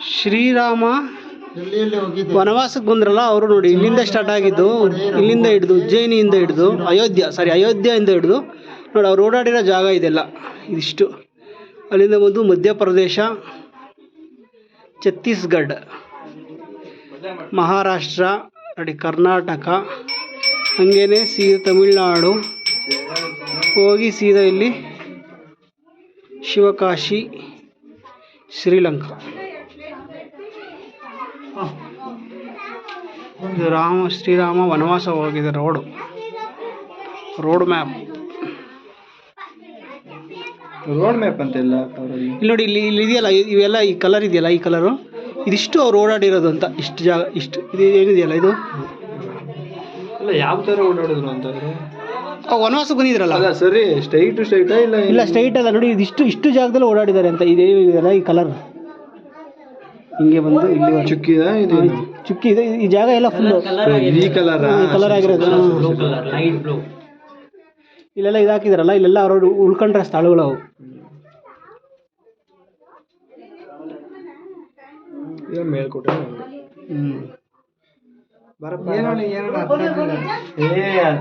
ಶ್ರೀರಾಮ ವನವಾಸಕ್ಕೆ ಬಂದ್ರಲ್ಲ ಅವರು ನೋಡಿ ಇಲ್ಲಿಂದ ಸ್ಟಾರ್ಟ್ ಆಗಿದ್ದು ಇಲ್ಲಿಂದ ಹಿಡಿದು ಉಜ್ಜಯಿನಿಯಿಂದ ಹಿಡಿದು ಅಯೋಧ್ಯ ಸಾರಿ ಅಯೋಧ್ಯೆಯಿಂದ ಹಿಡಿದು ನೋಡಿ ಅವ್ರು ಓಡಾಡಿರೋ ಜಾಗ ಇದೆಲ್ಲ ಇದಿಷ್ಟು. ಅಲ್ಲಿಂದ ಬಂದು ಮಧ್ಯಪ್ರದೇಶ ಛತ್ತೀಸ್ಗಢ ಮಹಾರಾಷ್ಟ್ರ ನೋಡಿ ಕರ್ನಾಟಕ ಹಾಗೇನೆ ಸೀದಾ ತಮಿಳ್ನಾಡು ಹೋಗಿ ಸೀದಾ ಇಲ್ಲಿ ಶಿವಕಾಶಿ ಶ್ರೀಲಂಕಾ. ಇದು ರಾಮ ಶ್ರೀರಾಮ ವನವಾಸ ಹೋಗಿದೆ road. Road map. Road map ಅಂತೆಲ್ಲ ಇಲ್ಲಿ ನೋಡಿ ಇಲ್ಲಿ ಇಲ್ಲಿ ಇದೆಯಲ್ಲ ಇವೆಲ್ಲ ಈ ಕಲರ್ ಇದೆಯಲ್ಲ ಈ ಕಲರು ಇದಿಷ್ಟು ಅವ್ರು ಓಡಾಡಿರೋದು ಅಂತ ಇಷ್ಟು ಜಾಗ ಇಷ್ಟು ಇದು ಏನಿದೆಯಲ್ಲ ಇದು? ಅಲ್ಲ ಯಾವ ಥರ ಓಡಾಡಿದ್ರು ಅಂತಂದ್ರೆ? ವನವಾಸ ವನವಾಸಕ್ಕೆ ಬಂದಿದ್ರಲ್ಲ? ಅಲ್ಲ ಸರಿ ಸ್ಟ್ರೈಟ್ ಸ್ಟ್ರೈಟ್ ಇಲ್ಲ ಇಲ್ಲ ಸ್ಟ್ರೈಟ್ ಅಲ್ಲ ನೋಡಿ ಇದಿಷ್ಟು ಇಷ್ಟು ಜಾಗದಲ್ಲಿ ಓಡಾಡಿದ್ದಾರೆ ಅಂತ ಇದೇ ಇದೆಯಲ್ಲ ಈ ಕಲರ್ ಹಿಂಗೆ ಬಂದು ಇಲ್ಲಿ ಚುಕ್ಕಿದ ಇದು ಚುಕ್ಕಿ ಇದೆ ಈ ಜಾಗ ಎಲ್ಲ ಫುಲ್ ಈ ಕಲರ್ ಕಲರ್ ಆಗಿರೋದು. ಇಲ್ಲೆಲ್ಲ ಇದಾಕಿದಾರಲ್ಲ ಹಾಕಿದಾರಲ್ಲ ಇಲ್ಲೆಲ್ಲ ಅವರು ಉಳ್ಕೊಂಡ್ರೆ ಸ್ಥಳಗಳು ಅವು. ಮೇಲ್ಕೋಟೆ ಹ್ಮ್. ಬರಪ್ಪ ಏನೋ ಏನೋ